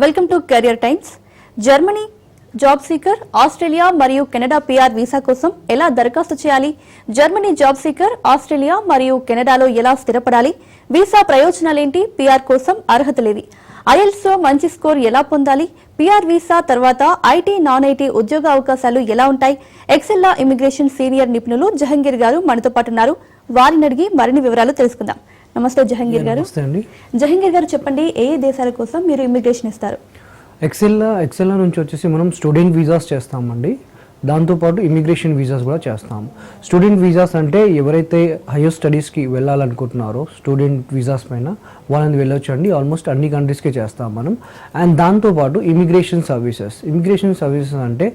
Welcome to career times Germany job seeker Australia మరియు Canada PR visa కోసం ఎలా దరఖాస్తు చేయాలి? జర్మనీ జాబ్ సీకర్ ఆస్ట్రేలియా మరియు కెనడాలో ఎలా స్థిరపడాలి? వీసా ప్రయోజనాలేంటి? పిఆర్ కోసం అర్హతలేవి ఐఎల్స్లో మంచి స్కోర్ ఎలా పొందాలి? పిఆర్ వీసా తర్వాత ఐటీ నాన్ ఐటీ ఉద్యోగ అవకాశాలు ఎలా ఉంటాయి? ఎక్సెల్లా ఇమిగ్రేషన్ సీనియర్ నిపుణులు జహంగీర్ గారు మనతో పాటు ఉన్నారు. వారిని అడిగి మరిన్ని వివరాలు తెలుసుకుందాం. నమస్తే జహంగీర్ గారు. జహంగీర్ గారు చెప్పండి ఏ దేశాల కోసం మీరు ఇమిగ్రేషన్ ఇస్తారు? ఎక్సెల్ ఎక్సెల్ నుంచి వచ్చేసి మనం స్టూడెంట్ వీసాస్ చేస్తామండి. దాంతోపాటు ఇమిగ్రేషన్ వీసాస్ కూడా చేస్తాము స్టూడెంట్ వీసాస్ అంటే ఎవరైతే హయ్యర్ స్టడీస్కి వెళ్ళాలనుకుంటున్నారో స్టూడెంట్ వీసాస్ పైన వాళ్ళని వెళ్ళొచ్చు అండి ఆల్మోస్ట్ అన్ని కంట్రీస్కి చేస్తాం మనం. అండ్ దాంతోపాటు ఇమిగ్రేషన్ సర్వీసెస్ ఇమిగ్రేషన్ సర్వీసెస్ అంటే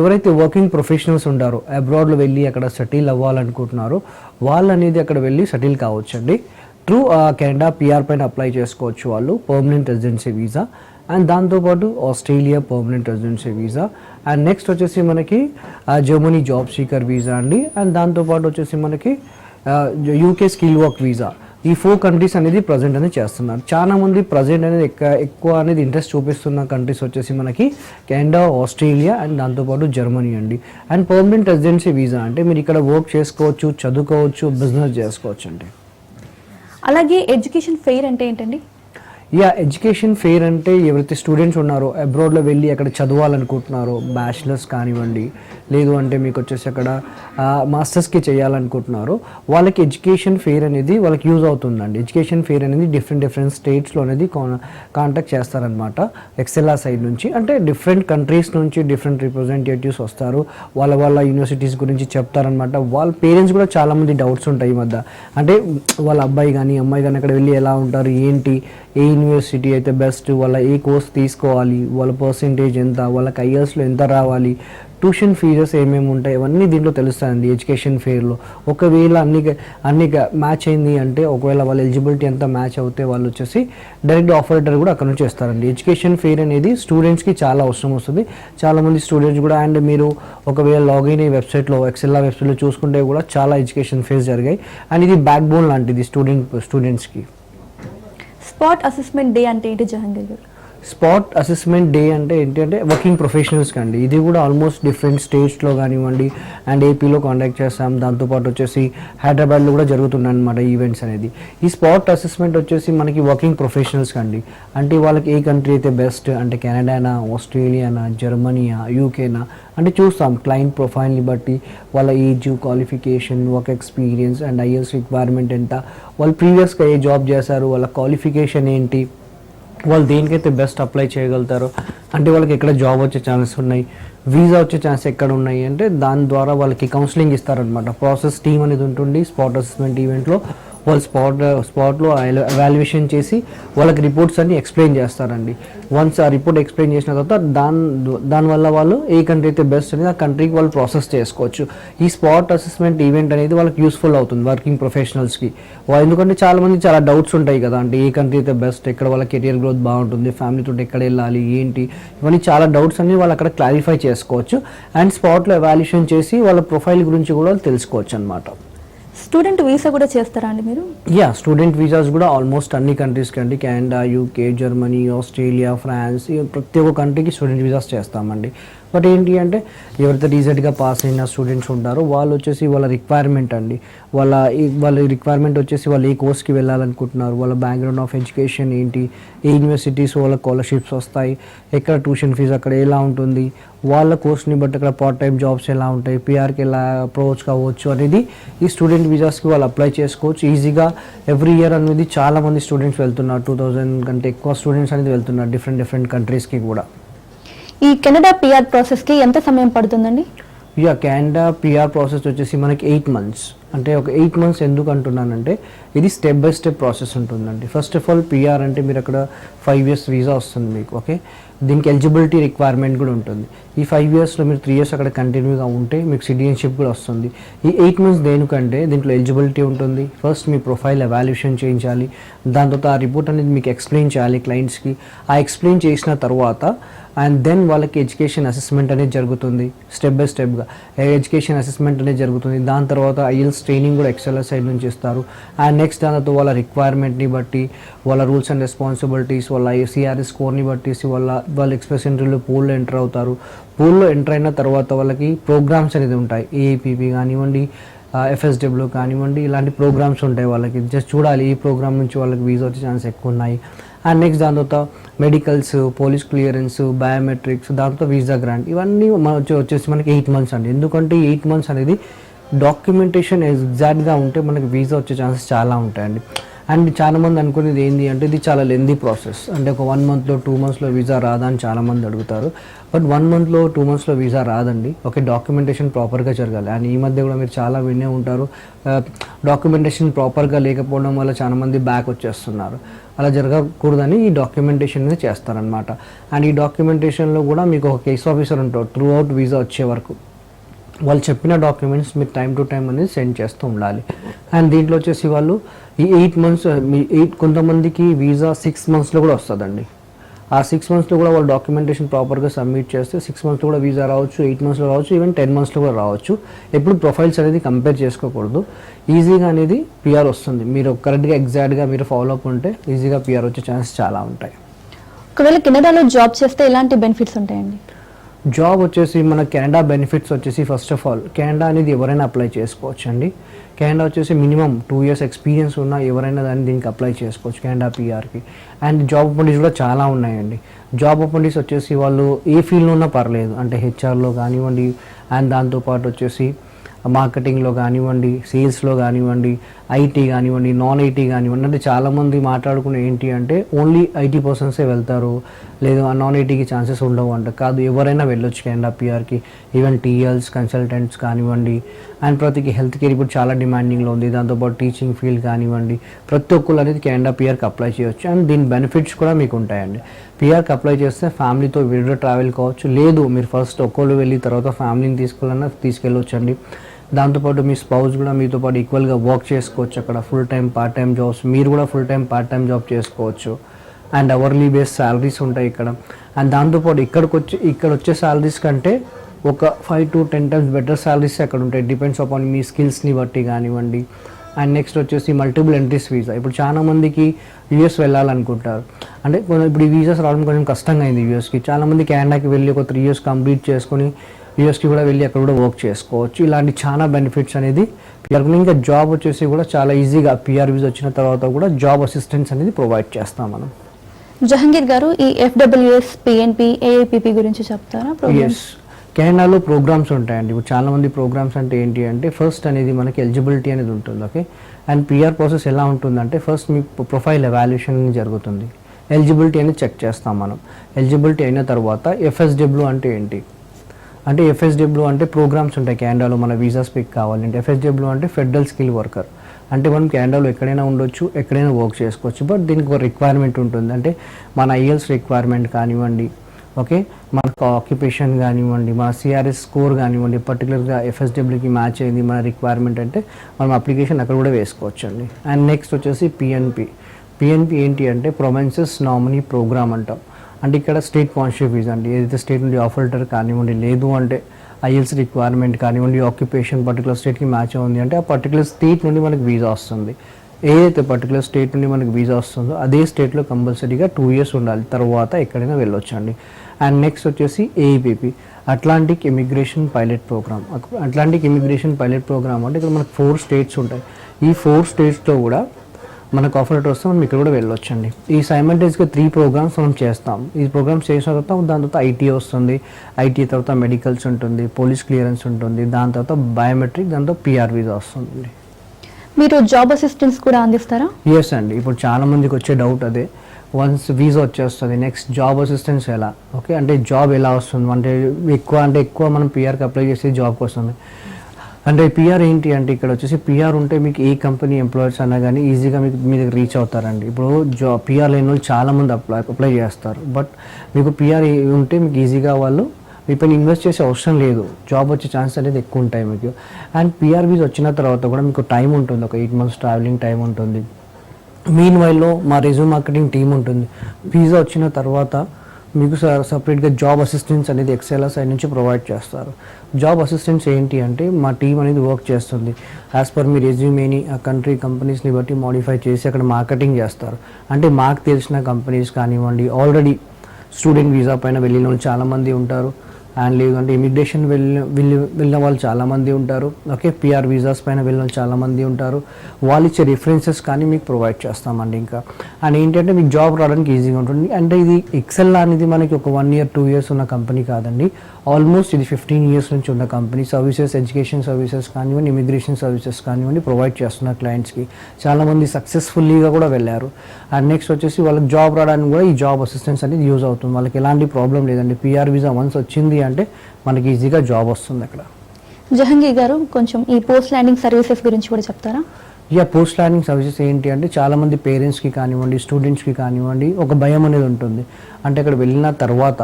ఎవరైతే వర్కింగ్ ప్రొఫెషనల్స్ ఉంటారో అబ్రాడ్లో వెళ్ళి అక్కడ సెటిల్ అవ్వాలనుకుంటున్నారో వాళ్ళు అనేది అక్కడ వెళ్ళి సెటిల్ కావచ్చండి. ట్రూ కెనడా పిఆర్ పైన అప్లై చేసుకోవచ్చు వాళ్ళు పర్మనెంట్ రెసిడెన్సీ వీసా అండ్ దాంతోపాటు Australia permanent residency visa and next వచ్చేసి మనకి జర్మనీ జాబ్ సీకర్ వీసా అండి. అండ్ దాంతోపాటు వచ్చేసి మనకి యూకే స్కిల్ వర్క్ వీసా ఈ ఫోర్ కంట్రీస్ అనేది ప్రజెంట్ అనేది చేస్తున్నారు. చాలా మంది ప్రజెంట్ అనేది ఎక్కువ ఎక్కువ అనేది ఇంట్రెస్ట్ చూపిస్తున్న కంట్రీస్ వచ్చేసి మనకి కెనడా ఆస్ట్రేలియా అండ్ దాంతోపాటు జర్మనీ అండి. అండ్ పర్మనెంట్ రెసిడెన్సీ వీసా అంటే మీరు ఇక్కడ వర్క్ చేసుకోవచ్చు చదువుకోవచ్చు బిజినెస్ చేసుకోవచ్చు అండి. అలాగే ఎడ్యుకేషన్ ఫెయిర్ అంటే ఏంటండి? యా ఎడ్యుకేషన్ ఫెయిర్ అంటే ఎవరైతే స్టూడెంట్స్ ఉన్నారో అబ్రాడ్లో వెళ్ళి అక్కడ చదవాలనుకుంటున్నారో బ్యాచిలర్స్ కానివ్వండి లేదు అంటే మీకు వచ్చేసి అక్కడ మాస్టర్స్కి చేయాలనుకుంటున్నారు. వాళ్ళకి ఎడ్యుకేషన్ ఫేర్ అనేది వాళ్ళకి యూజ్ అవుతుందండి. ఎడ్యుకేషన్ ఫేర్ అనేది డిఫరెంట్ డిఫరెంట్ స్టేట్స్లో అనేది కాంటాక్ట్ చేస్తారనమాట ఎక్సెల్లా సైడ్ నుంచి. అంటే డిఫరెంట్ కంట్రీస్ నుంచి డిఫరెంట్ రిప్రజెంటేటివ్స్ వస్తారు. వాళ్ళ వాళ్ళ యూనివర్సిటీస్ గురించి చెప్తారనమాట వాళ్ళ పేరెంట్స్ కూడా చాలామంది డౌట్స్ ఉంటాయి ఈ మధ్య. అంటే వాళ్ళ అబ్బాయి కానీ అమ్మాయి కానీ అక్కడ వెళ్ళి ఎలా ఉంటారు ఏంటి ఏ యూనివర్సిటీ అయితే బెస్ట్ వాళ్ళ ఏ కోర్స్ తీసుకోవాలి వాళ్ళ పర్సంటేజ్ ఎంత వాళ్ళకి ఐఎల్స్లో ఎంత రావాలి ట్యూషన్ ఫీజెస్ ఏమేమి ఉంటాయి? ఇవన్నీ దీంట్లో తెలుస్తాయండి ఎడ్యుకేషన్ ఫేర్లో ఒకవేళ అన్ని అన్ని మ్యాచ్ అయింది అంటే ఒకవేళ వాళ్ళ ఎలిజిబిలిటీ ఎంత మ్యాచ్ అవుతే వాళ్ళు వచ్చేసి డైరెక్ట్ ఆఫర్ లెటర్ కూడా అక్కడ నుంచి ఇస్తారండి ఎడ్యుకేషన్ ఫేర్ అనేది స్టూడెంట్స్కి చాలా అవసరం వస్తుంది. చాలామంది స్టూడెంట్స్ కూడా అండ్ మీరు ఒకవేళ లాగిన్ అయ్యే వెబ్సైట్లో ఎక్సెల్లా వెబ్సైట్లో చూసుకుంటే కూడా చాలా ఎడ్యుకేషన్ ఫేర్స్ జరిగాయి. అండ్ ఇది బ్యాక్ బోన్ లాంటిది స్టూడెంట్ స్టూడెంట్స్కి స్పాట్ అసెస్మెంట్ డే అంటే ఏంటి జహంగీర్ గారు? స్పాట్ అసెస్మెంట్ డే అంటే ఏంటి అంటే వర్కింగ్ ప్రొఫెషనల్స్కి అండి. ఇది కూడా ఆల్మోస్ట్ డిఫరెంట్ స్టేట్స్లో కానివ్వండి అండ్ ఏపీలో కాంటాక్ట్ చేస్తాం. దాంతోపాటు వచ్చేసి హైదరాబాద్లో కూడా జరుగుతున్నాయి అనమాట ఈవెంట్స్ అనేది. ఈ స్పాట్ అసెస్మెంట్ వచ్చేసి మనకి వర్కింగ్ ప్రొఫెషనల్స్కి అండి. అంటే వాళ్ళకి ఏ కంట్రీ అయితే బెస్ట్ అంటే కెనడానా ఆస్ట్రేలియానా జర్మనీయా యూకేనా అంటే చూస్తాం క్లయింట్ ప్రొఫైల్ని బట్టి వాళ్ళ age qualification work experience and is requirement ఎంత. వాళ్ళు ప్రీవియస్గా ఏ జాబ్ చేశారు వాళ్ళ క్వాలిఫికేషన్ ఏంటి వాళ్ళు దేనికైతే బెస్ట్ అప్లై చేయగలుగుతారో అంటే వాళ్ళకి ఎక్కడ జాబ్ వచ్చే ఛాన్సెస్ ఉన్నాయి వీసా వచ్చే ఛాన్స్ ఎక్కడ ఉన్నాయి అంటే దాని ద్వారా వాళ్ళకి కౌన్సిలింగ్ ఇస్తారనమాట ప్రాసెస్ టీమ్ అనేది ఉంటుంది స్పాట్ అసెస్మెంట్ ఈవెంట్లో వాళ్ళు స్పాట్ స్పాట్లో ఎవాల్యుయేషన్ చేసి వాళ్ళకి రిపోర్ట్స్ అన్ని ఎక్స్ప్లెయిన్ చేస్తారండి. వన్స్ ఆ రిపోర్ట్ ఎక్స్ప్లెయిన్ చేసిన తర్వాత దాని దానివల్ల వాళ్ళు ఏ కంట్రీ అయితే బెస్ట్ అనేది ఆ కంట్రీకి వాళ్ళు ప్రాసెస్ చేసుకోవచ్చు. ఈ స్పాట్ అసెస్మెంట్ ఈవెంట్ అనేది వాళ్ళకి యూస్ఫుల్ అవుతుంది వర్కింగ్ ప్రొఫెషనల్స్కి ఎందుకంటే చాలా మంది చాలా డౌట్స్ ఉంటాయి కదా అంటే ఏ కంట్రీ అయితే బెస్ట్ ఎక్కడ వాళ్ళ కెరియర్ గ్రోత్ బాగుంటుంది ఫ్యామిలీతో ఎక్కడ వెళ్ళాలి ఏంటి? ఇవన్నీ చాలా డౌట్స్ అన్ని వాళ్ళు అక్కడ క్లారిఫై చేసుకోవచ్చు. అండ్ స్పాట్లో ఎవాల్యుయేషన్ చేసి వాళ్ళ ప్రొఫైల్ గురించి కూడా వాళ్ళు తెలుసుకోవచ్చు అనమాట స్టూడెంట్ వీసా కూడా చేస్తారా అండి మీరు? యా స్టూడెంట్ వీసాస్ కూడా ఆల్మోస్ట్ అన్ని కంట్రీస్కి అండి. Canada UK Germany Australia France ప్రతి ఒక్క కంట్రీకి స్టూడెంట్ వీసాస్ చేస్తామండి. బట్ ఏంటి అంటే ఎవరైతే రీసెంట్గా పాస్ అయిన స్టూడెంట్స్ ఉంటారో వాళ్ళు వచ్చేసి వాళ్ళ రిక్వైర్మెంట్ అండి. వాళ్ళ ఈ- వాళ్ళ రిక్వైర్మెంట్ వచ్చేసి వాళ్ళు ఏ కోర్స్కి వెళ్ళాలనుకుంటున్నారు వాళ్ళ బ్యాక్గ్రౌండ్ ఆఫ్ ఎడ్యుకేషన్ ఏంటి ఏ యూనివర్సిటీస్ వాళ్ళ స్కాలర్షిప్స్ వస్తాయి ఎక్కడ ట్యూషన్ ఫీజు అక్కడ ఎలా ఉంటుంది వాళ్ళ కోర్స్ని బట్టి అక్కడ పార్ట్ టైం జాబ్స్ ఎలా ఉంటాయి పిఆర్కి ఎలా అప్రోచ్ కావచ్చు అనేది ఈ స్టూడెంట్ వీసాస్కి వాళ్ళు అప్లై చేసుకోవచ్చు. ఈజీగా ఎవ్రీ ఇయర్ అనేది చాలామంది స్టూడెంట్స్ వెళ్తున్నారు. టూ థౌజండ్ కంటే ఎక్కువ స్టూడెంట్స్ అనేది వెళ్తున్నారు డిఫరెంట్ డిఫరెంట్ కంట్రీస్కి కూడా. ఈ కెనడా పిఆర్ ప్రాసెస్కి ఎంత సమయం పడుతుందండి? యా కెనడా పిఆర్ ప్రాసెస్ వచ్చేసి మనకి ఎయిట్ మంత్స్ అంటే ఒక ఎయిట్ మంత్స్ ఎందుకు అంటున్నానంటే ఇది స్టెప్ బై స్టెప్ ప్రాసెస్ ఉంటుందండి. ఫస్ట్ ఆఫ్ ఆల్ పిఆర్ అంటే మీరు అక్కడ ఫైవ్ ఇయర్స్ వీసా వస్తుంది మీకు ఓకే దీనికి ఎలిజిబిలిటీ రిక్వైర్మెంట్ కూడా ఉంటుంది. ఈ ఫైవ్ ఇయర్స్లో మీరు త్రీ ఇయర్స్ అక్కడ కంటిన్యూగా ఉంటే మీకు సిటిజన్షిప్ కూడా వస్తుంది. ఈ ఎయిట్ మంత్స్ దేనికంటే దీంట్లో ఎలిజిబిలిటీ ఉంటుంది. ఫస్ట్ మీ ప్రొఫైల్ ఎవాల్యుయేషన్ చేయించాలి. దాని తర్వాత ఆ రిపోర్ట్ అనేది మీకు ఎక్స్ప్లెయిన్ చేయాలి క్లయింట్స్కి ఆ ఎక్స్ప్లెయిన్ చేసిన తర్వాత అండ్ దెన్ వాళ్ళకి ఎడ్యుకేషన్ అసెస్మెంట్ అనేది జరుగుతుంది స్టెప్ బై స్టెప్గా ఎడ్యుకేషన్ అసెస్మెంట్ అనేది జరుగుతుంది దాని తర్వాత ఐఎల్స్ ట్రైనింగ్ కూడా ఎక్సెల్ సైడ్ నుంచి ఇస్తారు. అండ్ నెక్స్ట్ దాని తర్వాత వాళ్ళ రిక్వైర్మెంట్ని బట్టి వాళ్ళ రూల్స్ అండ్ రెస్పాన్సిబిలిటీస్ వాళ్ళ సిఆర్ఎస్ స్కోర్ని బట్టేసి వాళ్ళ వాళ్ళ ఎక్స్ప్రెస్ ఎంట్రీలో పూల్లో ఎంటర్ అవుతారు. పూల్లో ఎంటర్ అయిన తర్వాత వాళ్ళకి ప్రోగ్రామ్స్ అనేది ఉంటాయి. ఏఐపిపి కానివ్వండి ఎఫ్ఎస్డబ్ల్యూ కానివ్వండి ఇలాంటి ప్రోగ్రామ్స్ ఉంటాయి వాళ్ళకి. జస్ట్ చూడాలి ఈ ప్రోగ్రామ్ నుంచి వాళ్ళకి వీసా వచ్చే ఛాన్స్ ఎక్కువ ఉన్నాయి. అండ్ నెక్స్ట్ దాని తర్వాత మెడికల్స్ పోలీస్ క్లియరెన్స్ బయోమెట్రిక్స్ దాంతో వీసా గ్రాంట్ ఇవన్నీ మన వచ్చేసి మనకి ఎయిట్ మంత్స్ అండి. ఎందుకంటే ఎయిట్ మంత్స్ అనేది డాక్యుమెంటేషన్ ఎగ్జాక్ట్గా ఉంటే మనకి వీసా వచ్చే ఛాన్సెస్ చాలా ఉంటాయండి. అండ్ చాలా మంది అనుకునేది ఏంటి అంటే ఇది చాలా లెందీ ప్రాసెస్ అంటే ఒక వన్ మంత్లో టూ మంత్స్లో వీసా రాదా అని చాలా మంది అడుగుతారు. బట్ వన్ మంత్లో టూ మంత్స్లో వీసా రాదండి. ఓకే డాక్యుమెంటేషన్ ప్రాపర్గా జరగాలి. అండ్ ఈ మధ్య కూడా మీరు చాలా వినే ఉంటారు. డాక్యుమెంటేషన్ ప్రాపర్గా లేకపోవడం వల్ల చాలామంది బ్యాక్ వచ్చేస్తున్నారు. అలా జరగకూడదని ఈ డాక్యుమెంటేషన్ అనేది చేస్తారనమాట అండ్ ఈ డాక్యుమెంటేషన్లో కూడా మీకు ఒక కేస్ ఆఫీసర్ ఉంటారు త్రూ అవుట్ వీసా వచ్చే వరకు. వాళ్ళు చెప్పిన డాక్యుమెంట్స్ మీరు టైం టు టైం అనేది సెండ్ చేస్తూ ఉండాలి. అండ్ దీంట్లో వచ్చేసి వాళ్ళు ఈ ఎయిట్ మంత్స్ మీ ఎయిట్ కొంతమందికి వీసా సిక్స్ మంత్స్లో కూడా వస్తుందండి. ఆ సిక్స్ మంత్స్లో కూడా వాళ్ళు డాక్యుమెంటేషన్ ప్రాపర్గా సబ్మిట్ చేస్తే సిక్స్ మంత్స్లో కూడా వీసా రావచ్చు ఎయిట్ మంత్స్లో రావచ్చు ఈవెన్ టెన్ మంత్స్లో కూడా రావచ్చు. ఎప్పుడు ప్రొఫైల్స్ అనేది కంపేర్ చేసుకోకూడదు. ఈజీగా అనేది పిఆర్ వస్తుంది. మీరు కరెక్ట్గా ఎగ్జాక్ట్గా మీరు ఫాలో అప్ ఉంటే ఈజీగా పిఆర్ వచ్చే ఛాన్సెస్ చాలా ఉంటాయి. ఒకవేళ కెనడాలో జాబ్ చేస్తే ఎలాంటి బెనిఫిట్స్ ఉంటాయండి? జాబ్ వచ్చేసి మన కెనడా బెనిఫిట్స్ వచ్చేసి ఫస్ట్ ఆఫ్ ఆల్ కెనడా అనేది ఎవరైనా అప్లై చేసుకోవచ్చు అండి కెనడా వచ్చేసి మినిమం టూ ఇయర్స్ ఎక్స్పీరియన్స్ ఉన్న ఎవరైనా దాన్ని దీనికి అప్లై చేసుకోవచ్చు కెనడా పిఆర్కి అండ్ జాబ్ ఆపర్చునిటీస్ కూడా చాలా ఉన్నాయండి. జాబ్ ఆపర్చునిటీస్ వచ్చేసి వాళ్ళు ఏ ఫీల్డ్లో ఉన్నా పర్లేదు. అంటే హెచ్ఆర్లో కానివ్వండి అండ్ దాంతోపాటు వచ్చేసి మార్కెటింగ్లో కానివ్వండి సేల్స్లో కానివ్వండి ఐటీ కానివ్వండి నాన్ ఐటీ కానివ్వండి అంటే చాలామంది మాట్లాడుకునే ఏంటి అంటే ఓన్లీ ఐటీ పర్సన్సే వెళ్తారు. లేదు నాన్ ఐటీకి ఛాన్సెస్ ఉండవు అంట. కాదు ఎవరైనా వెళ్ళొచ్చు కెనడా పిఆర్కి. ఈవెన్ టీఎల్స్ కన్సల్టెంట్స్ కానివ్వండి. అండ్ ప్రతికి హెల్త్ కేర్ ఇప్పుడు చాలా డిమాండింగ్లో ఉంది. దాంతోపాటు టీచింగ్ ఫీల్డ్ కానివ్వండి. ప్రతి ఒక్కరు అనేది కెనడా పిఆర్కి అప్లై చేయొచ్చు. అండ్ దీని బెనిఫిట్స్ కూడా మీకు ఉంటాయండి. పిఆర్కి అప్లై చేస్తే ఫ్యామిలీతో విడిగా ట్రావెల్ కావచ్చు. లేదు మీరు ఫస్ట్ ఒక్కళ్ళు వెళ్ళి తర్వాత ఫ్యామిలీని తీసుకెళ్ళన్నా తీసుకెళ్ళొచ్చండి. దాంతోపాటు మీ స్పౌస్ కూడా మీతో పాటు ఈక్వల్గా వర్క్ చేసుకోవచ్చు అక్కడ. Full time part time jobs మీరు కూడా full time part time job చేసుకోవచ్చు. అండ్ అవర్లీ బేస్ శాలరీస్ ఉంటాయి ఇక్కడ. అండ్ దాంతోపాటు ఇక్కడికి వచ్చి ఇక్కడ వచ్చే శాలరీస్ కంటే ఒక five to ten times better salaries అక్కడ ఉంటాయి. డిపెండ్స్ అపాన్ మీ స్కిల్స్ని బట్టి కానివ్వండి. అండ్ నెక్స్ట్ వచ్చేసి మల్టిపుల్ ఎంట్రీస్ వీసా ఇప్పుడు చాలామందికి యూఎస్ వెళ్ళాలనుకుంటారు. అంటే ఇప్పుడు ఈ వీసాస్ రావడం కొంచెం కష్టంగా అయింది యూఎస్కి చాలామంది కెనడాకి వెళ్ళి ఒక త్రీ ఇయర్స్ కంప్లీట్ చేసుకొని యూఎస్కి కూడా వెళ్ళి అక్కడ కూడా వర్క్ చేసుకోవచ్చు. ఇలాంటి చాలా బెనిఫిట్స్ అనేది పిఆర్ ఇంకా జాబ్ వచ్చేసి కూడా చాలా ఈజీగా పిఆర్ వీసా వచ్చిన తర్వాత కూడా జాబ్ అసిస్టెన్స్ అనేది ప్రొవైడ్ చేస్తాం మనం. జహంగీర్ గారు ఈ ఎఫ్డబ్ల్యూఎస్ పిఎన్పి ఏఐపిపి గురించి చెప్తారా ఎస్ కెనడాలో ప్రోగ్రామ్స్ ఉంటాయండి. ఇప్పుడు చాలా మంది ప్రోగ్రామ్స్ అంటే ఏంటి అంటే ఫస్ట్ అనేది మనకి ఎలిజిబిలిటీ అనేది ఉంటుంది ఓకే అండ్ పిఆర్ ప్రాసెస్ ఎలా ఉంటుందంటే ఫస్ట్ మీ ప్రొఫైల్ ఎవాల్యుయేషన్ జరుగుతుంది. ఎలిజిబిలిటీ అనేది చెక్ చేస్తాం మనం. ఎలిజిబిలిటీ అయిన తర్వాత ఎఫ్ఎస్డబ్ల్యూ అంటే ఏంటి? అంటే ఎఫ్ఎస్డబ్ల్యూ అంటే ప్రోగ్రామ్స్ ఉంటాయి. కెనడాలో మన వీసా స్పీక్ కావాలంటే. ఎఫ్ఎస్డబ్ల్యూ అంటే ఫెడరల్ స్కిల్ వర్కర్ అంటే మనం కెనడాలో ఎక్కడైనా ఉండొచ్చు ఎక్కడైనా వర్క్ చేసుకోవచ్చు. బట్ దీనికి ఒక రిక్వైర్మెంట్ ఉంటుంది. అంటే మన ఐఎల్స్ రిక్వైర్మెంట్ కానివ్వండి ఓకే మనకు ఆక్యుపేషన్ కానివ్వండి మన సిఆర్ఎస్ స్కోర్ కానివ్వండి పర్టికులర్గా ఎఫ్ఎస్డబ్ల్యూకి మ్యాచ్ అయింది మన రిక్వైర్మెంట్ అంటే మనం అప్లికేషన్ అక్కడ కూడా వేసుకోవచ్చు అండి అండ్ నెక్స్ట్ వచ్చేసి పిఎన్పి పిఎన్పి ఏంటి అంటే ప్రొమెన్సెస్ నామినీ ప్రోగ్రామ్ అంటాం. అంటే ఇక్కడ స్టేట్ కాన్షియస్ వీసా అండి. ఏదైతే స్టేట్ నుండి ఆఫర్ లెటర్ కానివ్వండి లేదు అంటే ఐఎల్స్ రిక్వైర్మెంట్ కానివ్వండి ఆక్యుపేషన్ పర్టికులర్ స్టేట్కి మ్యాచ్ ఉంది అంటే ఆ పర్టికులర్ స్టేట్ నుండి మనకు వీసా వస్తుంది. ఏదైతే పర్టికులర్ స్టేట్ నుండి మనకు వీసా వస్తుందో అదే స్టేట్లో కంపల్సరీగా టూ ఇయర్స్ ఉండాలి. తర్వాత ఎక్కడైనా వెళ్ళొచ్చండి. అండ్ నెక్స్ట్ వచ్చేసి AEPP Atlantic immigration pilot programme. Atlantic immigration pilot programme అంటే ఇక్కడ మనకు ఫోర్ స్టేట్స్ ఉంటాయి. ఈ ఫోర్ స్టేట్స్లో కూడా మనకు ఆఫర్ లెటర్ వస్తే మనం ఇక్కడ కూడా వెళ్ళొచ్చండి. ఈ సైమల్టేస్గా త్రీ ప్రోగ్రామ్స్ మనం చేస్తాం. ఈ ప్రోగ్రామ్స్ చేసిన తర్వాత దాని తర్వాత ఐటీ వస్తుంది. ఐటీ తర్వాత మెడికల్స్ ఉంటుంది పోలీస్ క్లియరెన్స్ ఉంటుంది దాని తర్వాత బయోమెట్రిక్ దాంతో పిఆర్ వీసా వస్తుంది మీరు జాబ్ అసిస్టెన్స్ కూడా అందిస్తారా? ఎస్ అండి. ఇప్పుడు చాలా మందికి వచ్చే డౌట్ అదే. వన్స్ వీసా వచ్చేస్తుంది నెక్స్ట్ జాబ్ అసిస్టెన్స్ ఎలా? ఓకే అంటే జాబ్ ఎలా వస్తుంది? అంటే ఎక్కువ అంటే ఎక్కువ మనం పిఆర్కి అప్లై చేసే జాబ్కి వస్తుంది. అంటే పిఆర్ ఏంటి అంటే ఇక్కడ వచ్చేసి పిఆర్ ఉంటే మీకు ఏ కంపెనీ ఎంప్లాయర్స్ అన్నా కానీ ఈజీగా మీకు మీ దగ్గర రీచ్ అవుతారండి. ఇప్పుడు జా పిఆర్ లేని వాళ్ళు చాలామంది అప్లై అప్లై చేస్తారు. బట్ మీకు పిఆర్ ఉంటే మీకు ఈజీగా వాళ్ళు మీ పైన ఇన్వెస్ట్ చేసే అవసరం లేదు. జాబ్ వచ్చే ఛాన్స్ అనేది ఎక్కువ ఉంటాయి మీకు. అండ్ పిఆర్ వీజ్ వచ్చిన తర్వాత కూడా మీకు టైం ఉంటుంది. ఒక ఎయిట్ మంత్స్ ట్రావెలింగ్ టైం ఉంటుంది. మీన్ వైల్లో మా రెజ్యూమ్ మార్కెటింగ్ టీం ఉంటుంది. వీసా వచ్చిన తర్వాత మీకు సపరేట్గా జాబ్ అసిస్టెన్స్ అనేది ఎక్సెల్ సైడ్ నుంచి ప్రొవైడ్ చేస్తారు. జాబ్ అసిస్టెన్స్ ఏంటి అంటే మా టీం అనేది వర్క్ చేస్తుంది. యాజ్ పర్ మీ రెజ్యూమేని ఆ కంట్రీ కంపెనీస్ని బట్టి మాడిఫై చేసి అక్కడ మార్కెటింగ్ చేస్తారు. అంటే మాకు తెలిసిన కంపెనీస్ కానివ్వండి ఆల్రెడీ స్టూడెంట్ వీసా పైన వెళ్ళిన వాళ్ళు చాలామంది ఉంటారు. అండ్ లేదంటే ఇమిగ్రేషన్ వెళ్ళిన వెళ్ళి వెళ్ళిన వాళ్ళు చాలామంది ఉంటారు. ఓకే పిఆర్ వీసాస్ పైన వెళ్ళిన వాళ్ళు చాలామంది ఉంటారు. వాళ్ళు ఇచ్చే రిఫరెన్సెస్ కానీ మీకు ప్రొవైడ్ చేస్తామండి ఇంకా. అండ్ ఏంటంటే మీకు జాబ్ రావడానికి ఈజీగా ఉంటుంది. అంటే ఇది ఎక్సెల్ అనేది మనకి ఒక వన్ ఇయర్ టూ ఇయర్స్ ఉన్న కంపెనీ కాదండి. ఆల్మోస్ట్ ఇది ఫిఫ్టీన్ ఇయర్స్ నుంచి ఉన్న కంపెనీ. సర్వీసెస్ ఎడ్యుకేషన్ సర్వీసెస్ కానివ్వండి ఇమిగ్రేషన్ సర్వీసెస్ కానివ్వండి ప్రొవైడ్ చేస్తున్న క్లయింట్స్కి చాలామంది సక్సెస్ఫుల్లీగా కూడా వెళ్ళారు. అండ్ నెక్స్ట్ వచ్చేసి వాళ్ళకి జాబ్ రావడానికి కూడా ఈ జాబ్ అసిస్టెన్స్ అనేది యూజ్ అవుతుంది. వాళ్ళకి ఎలాంటి ప్రాబ్లం లేదండి. పిఆర్ వీసా వన్స్ వచ్చింది అంటే మనకి ఈజీగా జాబ్ వస్తుంది అక్కడ. జహంగీర్ గారు కొంచెం ఈ పోస్ట్ ల్యాండింగ్ సర్వీసెస్ గురించి కూడా చెప్తారా? ఇక పోస్ట్ ల్యాండింగ్ సర్వీసెస్ ఏంటి అంటే చాలామంది పేరెంట్స్కి కానివ్వండి స్టూడెంట్స్కి కానివ్వండి ఒక భయం అనేది ఉంటుంది. అంటే అక్కడ వెళ్ళిన తర్వాత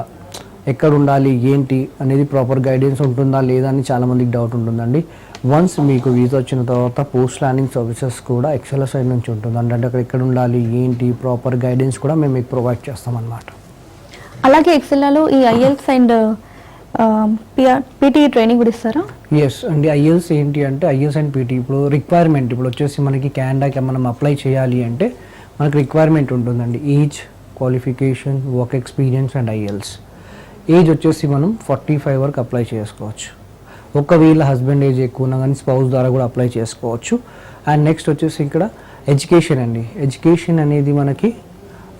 ఎక్కడ ఉండాలి ఏంటి అనేది ప్రాపర్ గైడెన్స్ ఉంటుందా లేదా అని చాలామందికి డౌట్ ఉంటుందండి. వన్స్ మీకు వీసా వచ్చిన తర్వాత పోస్ట్ ల్యాండింగ్ సర్వీసెస్ కూడా ఎక్సెల్ సైడ్ నుంచి ఉంటుంది. అంటే అక్కడ ఎక్కడ ఉండాలి ఏంటి ప్రాపర్ గైడెన్స్ కూడా మేము మీకు ప్రొవైడ్ చేస్తామన్నమాట. అలాగే ఎక్సెల్లాలో ఈ ఐఎల్స్ అండ్ పీటీ ట్రైనింగ్ కూడా ఇస్తారా? ఎస్ అండి. ఐఎల్స్ ఏంటి అంటే ఐఎల్స్ అండ్ పీటీ ఇప్పుడు రిక్వైర్మెంట్ ఇప్పుడు వచ్చేసి మనకి కెనడాకి మనం అప్లై చేయాలి అంటే మనకి రిక్వైర్మెంట్ ఉంటుందండి. Age qualification work experience and IELTS age వచ్చేసి మనం ఫార్టీ ఫైవ్ వరకు అప్లై చేసుకోవచ్చు. ఒకవేళ హస్బెండ్ ఏజ్ ఎక్కువ ఉన్నా కానీ స్పౌస్ ద్వారా కూడా అప్లై చేసుకోవచ్చు. అండ్ నెక్స్ట్ వచ్చేసి ఇక్కడ ఎడ్యుకేషన్ అండి. ఎడ్యుకేషన్ అనేది మనకి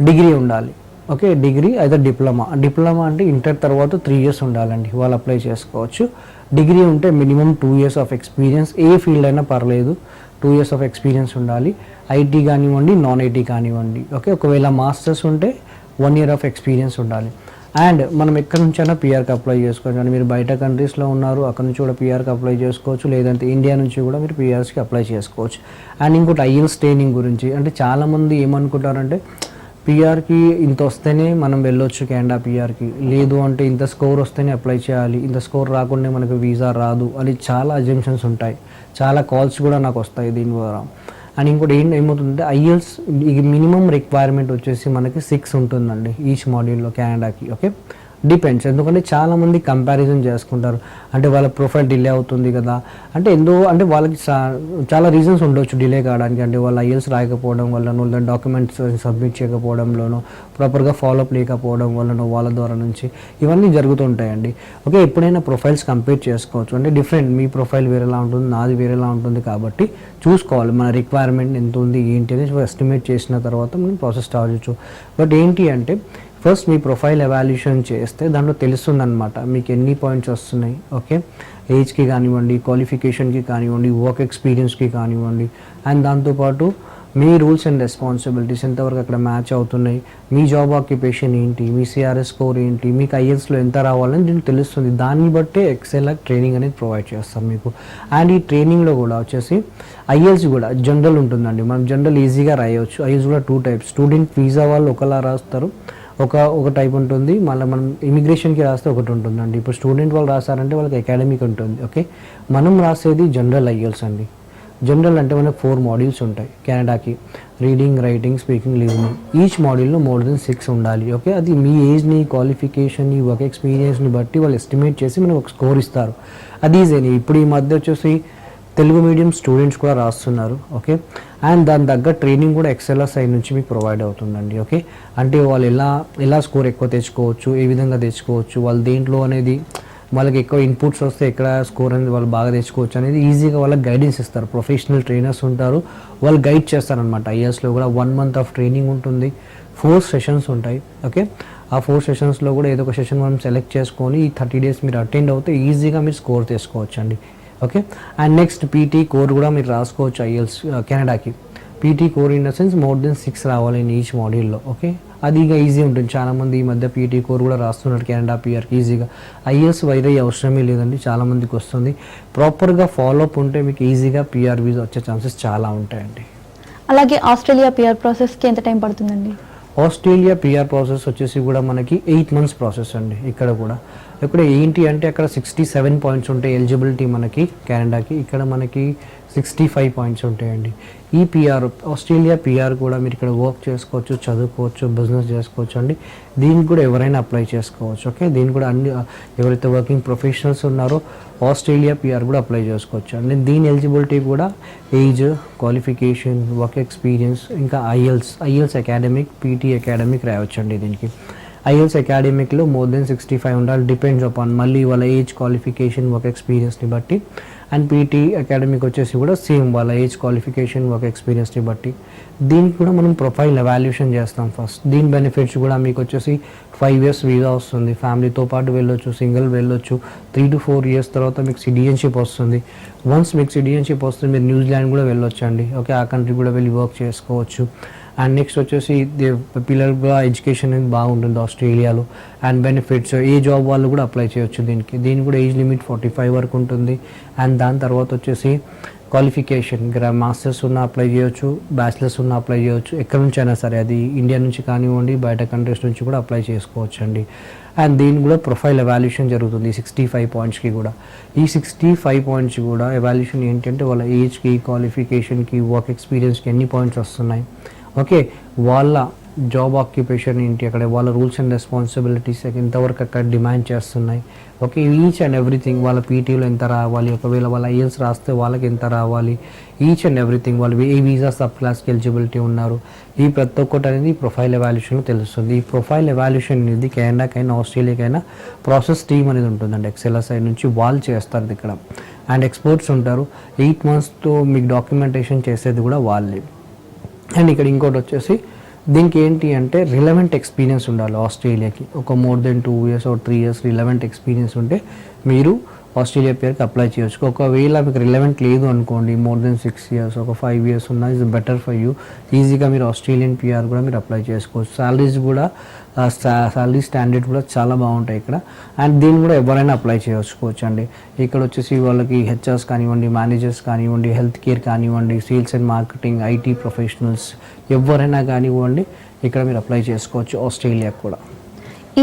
డిగ్రీ ఉండాలి. ఓకే డిగ్రీ అయితే డిప్లొమా డిప్లొమా అంటే ఇంటర్ తర్వాత త్రీ ఇయర్స్ ఉండాలండి. వాళ్ళు అప్లై చేసుకోవచ్చు. డిగ్రీ ఉంటే minimum two years of experience A field అయినా పర్లేదు. టూ ఇయర్స్ ఆఫ్ ఎక్స్పీరియన్స్ ఉండాలి. ఐటీ కానివ్వండి నాన్ ఐటీ కానివ్వండి. ఓకే ఒకవేళ మాస్టర్స్ ఉంటే వన్ ఇయర్ ఆఫ్ ఎక్స్పీరియన్స్ ఉండాలి. అండ్ మనం ఎక్కడి నుంచైనా పిఆర్కి అప్లై చేసుకోవచ్చు. అంటే మీరు బయట కంట్రీస్లో ఉన్నారు అక్కడ నుంచి కూడా పిఆర్కి అప్లై చేసుకోవచ్చు లేదంటే ఇండియా నుంచి కూడా మీరు పిఆర్స్కి అప్లై చేసుకోవచ్చు. అండ్ ఇంకోటి ఐఎల్స్ ట్రైనింగ్ గురించి. అంటే చాలామంది ఏమనుకుంటారంటే పిఆర్కి ఇంత వస్తేనే మనం వెళ్ళొచ్చు కెనడా పిఆర్కి లేదు అంటే ఇంత స్కోర్ వస్తేనే అప్లై చేయాలి. ఇంత స్కోర్ రాకుండా మనకు వీసా రాదు అని చాలా అజంప్షన్స్ ఉంటాయి. చాలా కాల్స్ కూడా నాకు వస్తాయి దీని ద్వారా. అండ్ ఇంకోటి ఏంటి ఏమవుతుందంటే ఐఎల్స్ మినిమం రిక్వైర్మెంట్ వచ్చేసి మనకి సిక్స్ ఉంటుందండి ఈచ్ మాడ్యూల్లో కెనడాకి ఓకే డిపెండ్స్ ఎందుకంటే చాలామంది కంపారిజన్ చేసుకుంటారు. అంటే వాళ్ళ ప్రొఫైల్ డిలే అవుతుంది కదా. అంటే ఎందో అంటే వాళ్ళకి చాలా రీజన్స్ ఉండొచ్చు డిలే కావడానికి. అంటే వాళ్ళ ఐఎల్స్ రాయకపోవడం వల్లనో లేదా డాక్యుమెంట్స్ సబ్మిట్ చేయకపోవడంలోనో ప్రాపర్గా ఫాలోఅప్ లేకపోవడం వల్లనో వాళ్ళ ద్వారా నుంచి ఇవన్నీ జరుగుతుంటాయండి. ఓకే ఎప్పుడైనా ప్రొఫైల్స్ కంపేర్ చేసుకోవచ్చు. అంటే డిఫరెంట్ మీ ప్రొఫైల్ వేరేలా ఉంటుంది నాది వేరేలా ఉంటుంది కాబట్టి చూసుకోవాలి. మన రిక్వైర్మెంట్ ఎంత ఉంది ఏంటి అనేది ఎస్టిమేట్ చేసిన తర్వాత మనం ప్రాసెస్ స్టార్ట్ చేయొచ్చు బట్ ఏంటి అంటే ఫస్ట్ మీ ప్రొఫైల్ ఎవాల్యూషన్ చేస్తే దాంట్లో తెలుస్తుంది అనమాట మీకు ఎన్ని పాయింట్స్ వస్తున్నాయి ఓకే ఏజ్కి కానివ్వండి క్వాలిఫికేషన్కి కానివ్వండి వర్క్ ఎక్స్పీరియన్స్కి కానివ్వండి. అండ్ దాంతోపాటు మీ రూల్స్ అండ్ రెస్పాన్సిబిలిటీస్ ఎంతవరకు అక్కడ మ్యాచ్ అవుతున్నాయి మీ జాబ్ ఆక్యుపేషన్ ఏంటి మీ సిఆర్ఎస్ స్కోర్ ఏంటి మీకు ఐఎల్స్లో ఎంత రావాలని దీనికి తెలుస్తుంది. దాన్ని బట్టే ఎక్సెల్ ట్రైనింగ్ అనేది ప్రొవైడ్ చేస్తాం మీకు. అండ్ ఈ ట్రైనింగ్లో కూడా వచ్చేసి ఐఎల్స్ కూడా జనరల్ ఉంటుందండి. మనం జనరల్ ఈజీగా రాయవచ్చు ఐఎల్స్ కూడా టూ టైప్స్ స్టూడెంట్ వీసా వాళ్ళు ఒకలా రాస్తారు. ఒక ఒక టైప్ ఉంటుంది. మళ్ళీ మనం ఇమిగ్రేషన్కి రాస్తే ఒకటి ఉంటుందండి. ఇప్పుడు స్టూడెంట్ వాళ్ళు రాస్తారంటే వాళ్ళకి అకాడమిక్ ఉంటుంది ఓకే మనం రాసేది జనరల్ ఐఎల్స్ అండి. జనరల్ అంటే మనకు ఫోర్ మాడ్యూల్స్ ఉంటాయి. కెనడాకి reading writing speaking listening each మాడ్యూల్లో మోర్ దెన్ సిక్స్ ఉండాలి ఓకే అది మీ ఏజ్ని క్వాలిఫికేషన్ని వర్క్ ఎక్స్పీరియన్స్ని బట్టి వాళ్ళు ఎస్టిమేట్ చేసి మనకు ఒక స్కోర్ ఇస్తారు. అది ఈజీ ఇప్పుడు ఈ మధ్య వచ్చేసి తెలుగు మీడియం స్టూడెంట్స్ కూడా రాస్తున్నారు ఓకే? అండ్ దాని తగ్గ ట్రైనింగ్ కూడా ఎక్సెల్ఆర్ సైడ్ నుంచి మీకు ప్రొవైడ్ అవుతుందండి ఓకే? అంటే వాళ్ళు ఎలా ఎలా స్కోర్ ఎక్కువ తెచ్చుకోవచ్చు ఏ విధంగా తెచ్చుకోవచ్చు వాళ్ళు దేంట్లో అనేది వాళ్ళకి ఎక్కువ ఇన్పుట్స్ వస్తే ఎక్కడ స్కోర్ అనేది వాళ్ళు బాగా తెచ్చుకోవచ్చు అనేది ఈజీగా వాళ్ళకి గైడెన్స్ ఇస్తారు. ప్రొఫెషనల్ ట్రైనర్స్ ఉంటారు వాళ్ళు గైడ్ చేస్తారనమాట ఐఎస్లో కూడా వన్ మంత్ ఆఫ్ ట్రైనింగ్ ఉంటుంది ఫోర్ సెషన్స్ ఉంటాయి ఓకే? ఆ ఫోర్ సెషన్స్లో కూడా ఏదో ఒక సెషన్ మనం సెలెక్ట్ చేసుకొని ఈ థర్టీ డేస్ మీరు అటెండ్ అవుతే ఈజీగా మీరు స్కోర్ తీసుకోవచ్చు అండి okay? And next PT core కూడా మీరు రాసుకోవచ్చు IELTS కెనడాకి PT core in the sense more than six రావాలి ఇన్ ఈచ్ మాడ్యూల్లో ఓకే? అది ఇక ఈజీ ఉంటుంది. చాలామంది ఈ మధ్య పీటీ కోర్ కూడా రాస్తున్నారు కెనడా పిఆర్కి ఈజీగా ఐఎల్స్ వైరై అవసరమే లేదండి. చాలామందికి వస్తుంది. ప్రాపర్గా ఫాలోఅప్ ఉంటే మీకు ఈజీగా పిఆర్ వీజా వచ్చే ఛాన్సెస్ చాలా ఉంటాయండి. అలాగే ఆస్ట్రేలియా పిఆర్ ప్రాసెస్కి ఎంత టైం పడుతుందండి? ఆస్ట్రేలియా పిఆర్ ప్రాసెస్ వచ్చేసి కూడా మనకి ఎయిట్ మంత్స్ ప్రాసెస్ అండి ఇక్కడ కూడా. ఇక్కడ ఏంటి అంటే అక్కడ సిక్స్టీ సెవెన్ పాయింట్స్ ఉంటాయి ఎలిజిబిలిటీ మనకి కెనడాకి ఇక్కడ మనకి సిక్స్టీ ఫైవ్ పాయింట్స్ ఉంటాయండి. ఈ పిఆర్ ఆస్ట్రేలియా పిఆర్ కూడా మీరు ఇక్కడ వర్క్ చేసుకోవచ్చు చదువుకోవచ్చు బిజినెస్ చేసుకోవచ్చు అండి. దీనికి కూడా ఎవరైనా అప్లై చేసుకోవచ్చు ఓకే? దీనికి కూడా అన్ని ఎవరైతే వర్కింగ్ ప్రొఫెషనల్స్ ఉన్నారో ఆస్ట్రేలియా పిఆర్ కూడా అప్లై చేసుకోవచ్చు అండి. దీని ఎలిజిబిలిటీ కూడా ఏజ్ క్వాలిఫికేషన్ వర్క్ ఎక్స్పీరియన్స్ ఇంకా IELTS IELTS academic PT academic రాయొచ్చండి దీనికి. ఐఎల్స్ అకాడమిక్లో మోర్ దెన్ సిక్స్టీ ఫైవ్ ఉండాలి. డిపెండ్స్ అపాన్ మళ్ళీ వాళ్ళ ఏజ్ క్వాలిఫికేషన్ వర్క్ ఎక్స్పీరియన్స్ని బట్టి. అండ్ పీటీ అకాడమిక్ వచ్చేసి కూడా సేమ్ వాళ్ళ ఏజ్ క్వాలిఫికేషన్ వర్క్ ఎక్స్పీరియన్స్ని బట్టి. దీనికి కూడా మనం ప్రొఫైల్ ఎవాల్యుయేషన్ చేస్తాం ఫస్ట్ దీని బెనిఫిట్స్ కూడా మీకు వచ్చేసి ఫైవ్ ఇయర్స్ వీసా వస్తుంది. ఫ్యామిలీతో పాటు వెళ్ళొచ్చు సింగిల్ వెళ్ళొచ్చు. త్రీ టు ఫోర్ ఇయర్స్ తర్వాత మీకు సిటిజన్షిప్ వస్తుంది. వన్స్ మీకు సిటిజన్షిప్ వస్తుంది మీరు న్యూజిలాండ్ కూడా వెళ్ళొచ్చు అండి ఓకే ఆ కంట్రీ కూడా వెళ్ళి వర్క్ చేసుకోవచ్చు. అండ్ నెక్స్ట్ వచ్చేసి పిల్లలు కూడా ఎడ్యుకేషన్ అనేది బాగుంటుంది ఆస్ట్రేలియాలో. అండ్ బెనిఫిట్స్ ఏ జాబ్ వాళ్ళు కూడా అప్లై చేయొచ్చు దీనికి. దీనికి కూడా ఏజ్ లిమిట్ ఫార్టీ ఫైవ్ వరకు ఉంటుంది. అండ్ దాని తర్వాత వచ్చేసి క్వాలిఫికేషన్ మాస్టర్స్ ఉన్న అప్లై చేయొచ్చు బ్యాచిలర్స్ ఉన్న అప్లై చేయొచ్చు. ఎక్కడి నుంచి అయినా సరే అది ఇండియా నుంచి కానివ్వండి బయట కంట్రీస్ నుంచి కూడా అప్లై చేసుకోవచ్చు అండి అండ్ దీని కూడా ప్రొఫైల్ ఎవాల్యుయేషన్ జరుగుతుంది సిక్స్టీ ఫైవ్ పాయింట్స్కి కూడా. ఈ సిక్స్టీ ఫైవ్ పాయింట్స్ కూడా ఎవాల్యుయేషన్ ఏంటంటే వాళ్ళ ఏజ్కి క్వాలిఫికేషన్కి వర్క్ ఎక్స్పీరియన్స్కి ఎన్ని పాయింట్స్ వస్తున్నాయి. ఓకే వాళ్ళ జాబ్ ఆక్యుపేషన్ ఏంటి? అక్కడ వాళ్ళ రూల్స్ అండ్ రెస్పాన్సిబిలిటీస్ ఎంతవరకు అక్కడ డిమాండ్ చేస్తున్నాయి? ఓకే ఈచ్ అండ్ ఎవ్రీథింగ్ వాళ్ళ పీటీలో ఎంత రావాలి? ఒకవేళ వాళ్ళ ఐఎల్స్ రాస్తే వాళ్ళకి ఎంత రావాలి? ఈచ్ అండ్ ఎవ్రీథింగ్ వాళ్ళు ఏ వీసా సబ్ క్లాస్కి ఎలిజిబిలిటీ ఉన్నారు? ఈ ప్రతి ఒక్కటి అనేది ప్రొఫైల్ ఎవాల్యూషన్లో తెలుస్తుంది. ఈ ప్రొఫైల్ ఎవాల్యూషన్ అనేది కెనడాకైనా ఆస్ట్రేలియాకైనా ప్రాసెస్ టీమ్ అనేది ఉంటుందండి. ఎక్సెల్ సైడ్ నుంచి వాళ్ళు చేస్తారు ఇక్కడ. అండ్ ఎక్స్పర్ట్స్ ఉంటారు. ఎయిట్ మంత్స్తో మీకు డాక్యుమెంటేషన్ చేసేది కూడా వాళ్ళే. అండ్ ఇక్కడ ఇంకోటి వచ్చేసి దీనికి ఏంటి అంటే రిలవెంట్ ఎక్స్పీరియన్స్ ఉండాలి ఆస్ట్రేలియాకి. ఒక మోర్ దెన్ టూ ఇయర్స్ ఒక త్రీ ఇయర్స్ రిలవెంట్ ఎక్స్పీరియన్స్ ఉంటే మీరు ఆస్ట్రేలియా పేరుకి అప్లై చేయొచ్చు. ఒకవేళ మీకు రిలవెంట్ లేదు అనుకోండి మోర్ దెన్ సిక్స్ ఇయర్స్ ఒక ఫైవ్ ఇయర్స్ ఉన్నా ఇస్ బెటర్ ఫర్ యూ ఈజీగా మీరు ఆస్ట్రేలియన్ పిఆర్ కూడా మీరు అప్లై చేసుకోవచ్చు. శాలరీస్ కూడా సాలరీ స్టాండర్డ్ కూడా చాలా బాగుంటాయి ఇక్కడ. అండ్ దీన్ని కూడా ఎవరైనా అప్లై చేసుకోవచ్చు అండి ఇక్కడ వచ్చేసి వాళ్ళకి హెచ్ఆర్స్ కానివ్వండి మేనేజర్స్ కానివ్వండి హెల్త్ కేర్ కానివ్వండి sales and marketing IT professionals ఎవరైనా కానివ్వండి ఇక్కడ మీరు అప్లై చేసుకోవచ్చు ఆస్ట్రేలియాకి కూడా.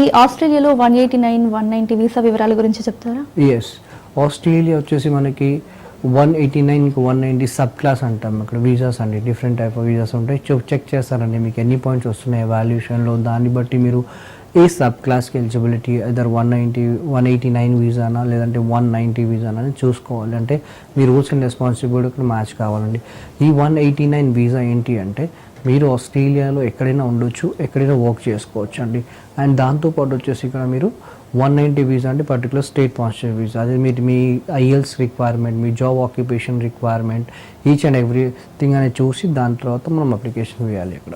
ఈ ఆస్ట్రేలియాలో one eighty nine one ninety visa వివరాల గురించి చెప్తారా? ఎస్ ఆస్ట్రేలియా వచ్చేసి మనకి one eighty nine one ninety sub class అంటాం ఇక్కడ వీసాస్ అండి డిఫరెంట్ టైప్ ఆఫ్ వీసాస్ ఉంటాయి. చెక్ చెక్ చేస్తారండి మీకు ఎన్ని పాయింట్స్ వస్తున్నాయి వాల్యుయేషన్లో దాన్ని బట్టి మీరు ఏ సబ్ క్లాస్కి eligibility other one ninety one eighty nine వీసానా లేదంటే వన్ నైంటీ వీసానా అని చూసుకోవాలి. అంటే మీ రూల్స్ అండ్ రెస్పాన్సిబిలిటీ మ్యాచ్ కావాలండి. ఈ వన్ ఎయిటీ నైన్ వీసా ఏంటి అంటే మీరు ఆస్ట్రేలియాలో ఎక్కడైనా ఉండొచ్చు ఎక్కడైనా వర్క్ చేసుకోవచ్చు అండి అండ్ దాంతోపాటు వచ్చేసి ఇక్కడ మీరు వన్ నైంటీ వీసా అంటే పర్టికులర్ స్టేట్ స్పాన్సర్ వీసా అదే మీరు మీ IELTS requirement me job occupation requirement each and everything అనేది చూసి దాని తర్వాత మనం అప్లికేషన్ వేయాలి ఇక్కడ.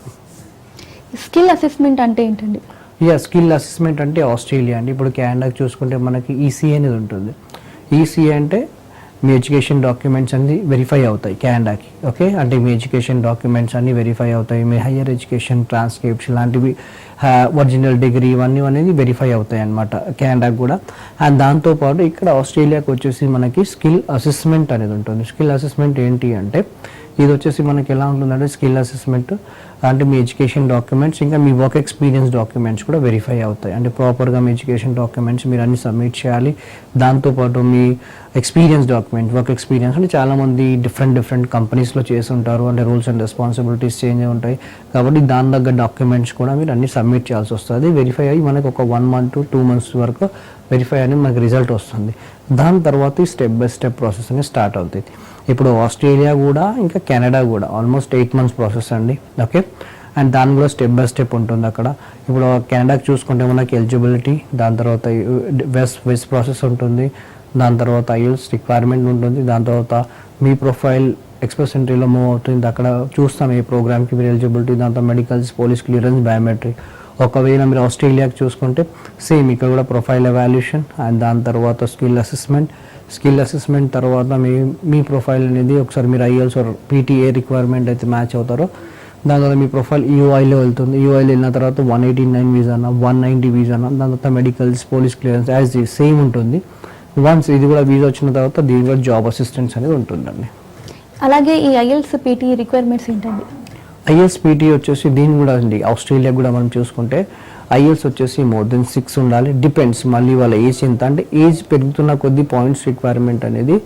స్కిల్ అసెస్మెంట్ అంటే ఏంటండి? ఇక స్కిల్ అసెస్మెంట్ అంటే ఆస్ట్రేలియా అండి. ఇప్పుడు కెనడాకి చూసుకుంటే మనకి ఈసీఏ అనేది ఉంటుంది. ఈసీఏ అంటే మీ ఎడ్యుకేషన్ డాక్యుమెంట్స్ అన్ని వెరిఫై అవుతాయి క్యాండాకి ఓకే అంటే మీ ఎడ్యుకేషన్ డాక్యుమెంట్స్ అన్ని వెరిఫై అవుతాయి. మీ హయ్యర్ ఎడ్యుకేషన్ ట్రాన్స్క్రిప్ట్స్ ఇలాంటివి ఒరిజినల్ డిగ్రీ ఇవన్నీ అనేది వెరిఫై అవుతాయి అనమాట కెనడాకి కూడా. అండ్ దాంతోపాటు ఇక్కడ ఆస్ట్రేలియాకి వచ్చేసి మనకి స్కిల్ అసెస్మెంట్ అనేది ఉంటుంది. స్కిల్ అసెస్మెంట్ ఏంటి అంటే ఇది వచ్చేసి మనకి ఎలా ఉంటుందంటే స్కిల్ అసెస్మెంట్ అంటే మీ ఎడ్యుకేషన్ డాక్యుమెంట్స్ ఇంకా మీ వర్క్ ఎక్స్పీరియన్స్ డాక్యుమెంట్స్ కూడా వెరిఫై అవుతాయి. అంటే ప్రాపర్గా మీ ఎడ్యుకేషన్ డాక్యుమెంట్స్ మీరు అన్ని సబ్మిట్ చేయాలి. దాంతోపాటు మీ ఎక్స్పీరియన్స్ డాక్యుమెంట్ వర్క్ ఎక్స్పీరియన్స్ అంటే చాలామంది డిఫరెంట్ డిఫరెంట్ కంపెనీస్లో చేసి ఉంటారు అంటే రూల్స్ అండ్ రెస్పాన్సిబిలిటీస్ చేంజ్ ఉంటాయి. కాబట్టి దాని దగ్గర డాక్యుమెంట్స్ కూడా మీరు అన్ని సబ్మిట్ చేయాల్సి వస్తుంది. వెరిఫై అయ్యి మనకు ఒక వన్ మంత్ టూ మంత్స్ వరకు వెరిఫై అని మనకి రిజల్ట్ వస్తుంది. దాని తర్వాత ఈ స్టెప్ బై స్టెప్ ప్రాసెస్ అనేది స్టార్ట్ అవుతుంది. ఇప్పుడు ఆస్ట్రేలియా కూడా ఇంకా కెనడా కూడా ఆల్మోస్ట్ ఎయిట్ మంత్స్ ప్రాసెస్ అండి. ఓకే అండ్ దాని కూడా స్టెప్ బై స్టెప్ ఉంటుంది అక్కడ. ఇప్పుడు కెనడాకి చూసుకుంటే మనకి ఎలిజిబిలిటీ దాని తర్వాత వెస్ట్ వెస్ట్ ప్రాసెస్ ఉంటుంది. దాని తర్వాత ఐఎల్స్ రిక్వైర్మెంట్ ఉంటుంది. దాని తర్వాత మీ ప్రొఫైల్ ఎక్స్ప్రెస్ ఎంట్రీలో మూవ్ అవుతుంది. అక్కడ చూస్తాం ఏ ప్రోగ్రామ్కి మీరు ఎలిజిబిలిటీ దాంతో మెడికల్స్ పోలీస్ క్లియరెన్స్ బయోమెట్రిక్ ఒకవేళ మీరు ఆస్ట్రేలియాకి చూసుకుంటే సేమ్ ఇక్కడ కూడా ప్రొఫైల్ ఎవాల్యుయేషన్ అండ్ దాని తర్వాత స్కిల్ అసెస్మెంట్ స్కిల్ అసెస్మెంట్ తర్వాత మీ మీ ప్రొఫైల్ అనేది ఒకసారి మీరు ఐఎల్స్ పీటీఏ రిక్వైర్మెంట్ అయితే మ్యాచ్ అవుతారో దాని తర్వాత మీ ప్రొఫైల్ యూఐలో వెళ్తుంది. యూఐలో వెళ్ళిన తర్వాత వన్ ఎయిటీ నైన్ వీజానా వన్ నైంటీ వీజానా దాని తర్వాత medicals police clearance as same ఉంటుంది. వన్స్ ఇది కూడా వీజా వచ్చిన తర్వాత దీని కూడా జాబ్ అసిస్టెన్స్ అనేది ఉంటుందండి. అలాగే ఈ ఐఎల్స్ పీటీ రిక్వైర్మెంట్స్ ఏంటండి? ఐఎస్పిటి వచ్చేసి దీని కూడా అండి ఆస్ట్రేలియా కూడా మనం చూసుకుంటే ఐఎల్స్ వచ్చేసి మోర్ దెన్ సిక్స్ ఉండాలి. డిపెండ్స్ మళ్ళీ వాళ్ళ ఏజ్ ఎంత అంటే ఏజ్ పెరుగుతున్న కొద్ది పాయింట్స్ రిక్వైర్మెంట్ అనేది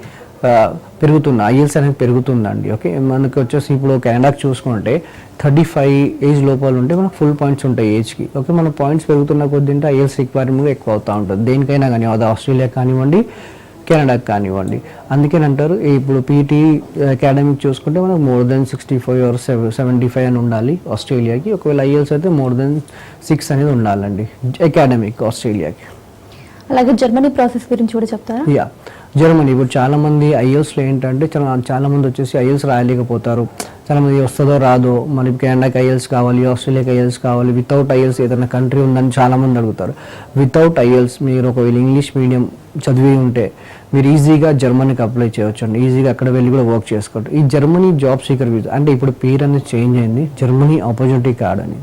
పెరుగుతుంది ఐఎల్స్ అనేది పెరుగుతుందండి ఓకే? మనకు వచ్చేసి ఇప్పుడు కెనడాకి చూసుకుంటే థర్టీ ఫైవ్ ఏజ్ లోపల ఉంటే మనకు ఫుల్ పాయింట్స్ ఉంటాయి ఏజ్కి ఓకే? మన పాయింట్స్ పెరుగుతున్న కొద్ది అంటే ఐఎల్స్ రిక్వైర్మెంట్ ఎక్కువ అవుతూ ఉంటుంది. దేనికైనా కానీ అది ఆస్ట్రేలియా కానివ్వండి కెనడాకి కానివ్వండి. అందుకని అంటారు ఇప్పుడు పీటీ అకాడమిక్ చూసుకుంటే మనకు more than sixty five or seventy five అని ఉండాలి ఆస్ట్రేలియాకి. ఒకవేళ ఐఎల్స్ అయితే మోర్ దెన్ సిక్స్ అనేది ఉండాలండి అకాడమిక్ ఆస్ట్రేలియాకి. అలాగే జర్మనీ ప్రాసెస్ గురించి కూడా చెప్తారా? యా. జర్మనీ. ఇప్పుడు చాలామంది ఐఎల్స్లో ఏంటంటే చాలా చాలామంది వచ్చేసి ఐఎల్స్ రాయలేకపోతారు. చాలా మంది వస్తుందో రాదో మరి కెనడాకి ఐఎల్స్ కావాలి ఆస్ట్రేలియాకి ఐఎల్స్ కావాలి వితౌట్ ఐఎల్స్ ఏదైనా కంట్రీ ఉందని చాలామంది అడుగుతారు. వితౌట్ ఐఎల్స్ మీరు ఒకవేళ ఇంగ్లీష్ మీడియం చదివి ఉంటే మీరు ఈజీగా జర్మనీకి అప్లై చేయవచ్చు అండి ఈజీగా అక్కడ వెళ్ళి కూడా వర్క్ చేసుకోవచ్చు. ఈ జర్మనీ జాబ్ సీకర్ వీసా అంటే ఇప్పుడు పేరు అనేది చేంజ్ అయింది. జర్మనీ ఆపర్చునిటీ కార్డ్ అని.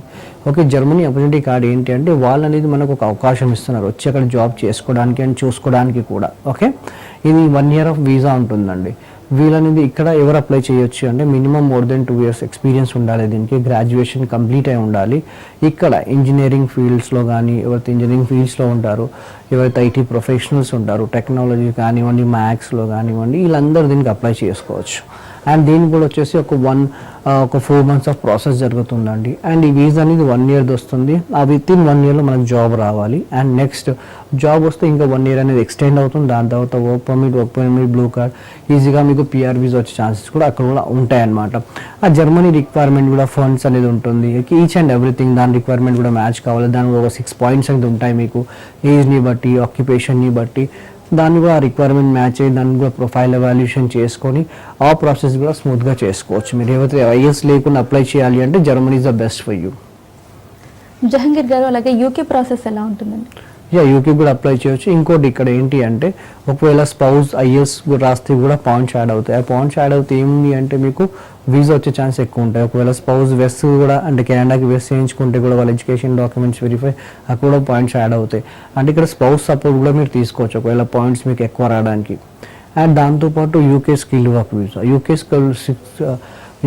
ఓకే జర్మనీ ఆపర్చునిటీ కార్డ్ ఏంటి అంటే వాళ్ళు అనేది మనకు ఒక అవకాశం ఇస్తున్నారు. వచ్చి అక్కడ జాబ్ చేసుకోవడానికి అండ్ చూసుకోవడానికి కూడా. ఓకే ఇది వన్ ఇయర్ ఆఫ్ వీసా ఉంటుందండి. వీళ్ళనేది ఇక్కడ ఎవరు అప్లై చేయొచ్చు అంటే minimum more than two years experience ఉండాలి దీనికి గ్రాడ్యుయేషన్ కంప్లీట్ అయి ఉండాలి. ఇక్కడ ఇంజనీరింగ్ ఫీల్డ్స్లో కానీ ఎవరైతే ఇంజనీరింగ్ ఫీల్డ్స్లో ఉంటారు ఎవరైతే ఐటీ ప్రొఫెషనల్స్ ఉంటారు టెక్నాలజీ కానివ్వండి మ్యాథ్స్లో కానివ్వండి వీళ్ళందరూ దీనికి అప్లై చేసుకోవచ్చు. అండ్ దీనికి కూడా వచ్చేసి ఒక వన్ ఒక ఫోర్ మంత్స్ ఆఫ్ ప్రాసెస్ జరుగుతుందండి. అండ్ ఈ వీసా అనేది వన్ ఇయర్ది వస్తుంది. ఆ విత్ ఇన్ వన్ ఇయర్లో మనకు జాబ్ రావాలి. అండ్ నెక్స్ట్ జాబ్ వస్తే ఇంకా వన్ ఇయర్ అనేది ఎక్స్టెండ్ అవుతుంది. దాని తర్వాత work permit work permit blue card ఈజీగా మీకు పిఆర్ వీసా వచ్చే ఛాన్సెస్ కూడా అక్కడ కూడా ఉంటాయన్నమాట. ఆ జర్మనీ రిక్వైర్మెంట్ కూడా ఫండ్స్ అనేది ఉంటుంది. ఈచ్ అండ్ ఎవ్రీథింగ్ దాని రిక్వైర్మెంట్ కూడా మ్యాచ్ కావాలి. దానికి ఒక సిక్స్ పాయింట్స్ అనేది ఉంటాయి మీకు. ఏజ్ని బట్టి ఆక్యుపేషన్ని బట్టి. దాన్ని కూడా రిక్వైర్మెంట్ మ్యాచ్ అయ్యి దాన్ని కూడా ప్రొఫైల్ ఎవాల్యూషన్ చేసుకొని ఆ ప్రాసెస్ కూడా స్మూత్గా చేసుకోవచ్చు. మీరు ఏవైతే ఐఎస్ లేకుండా అప్లై చేయాలి అంటే Germany is the best for you Jahangir గారు అలాగే యూకే ప్రాసెస్ ఎలా ఉంటుందండి? యా యూకే కూడా అప్లై చేయొచ్చు. ఇంకోటి ఇక్కడ ఏంటి అంటే ఒకవేళ స్పౌస్ ఐఎస్ రాస్తే కూడా పాయింట్స్ యాడ్ అవుతాయి. ఆ పాయింట్స్ యాడ్ అవుతే ఏముంది అంటే మీకు వీసా వచ్చే ఛాన్స్ ఎక్కువ ఉంటాయి. ఒకవేళ స్పౌస్ వెస్ కూడా అంటే కెనడాకి వెస్ చేయించుకుంటే కూడా వాళ్ళ ఎడ్యుకేషన్ డాక్యుమెంట్స్ వెరిఫై అక్కడ కూడా పాయింట్స్ యాడ్ అవుతాయి. అంటే ఇక్కడ స్పౌస్ సపోర్ట్ కూడా మీరు తీసుకోవచ్చు. ఒకవేళ పాయింట్స్ మీకు ఎక్కువ రావడానికి. అండ్ దాంతోపాటు UK skill work visa UK skill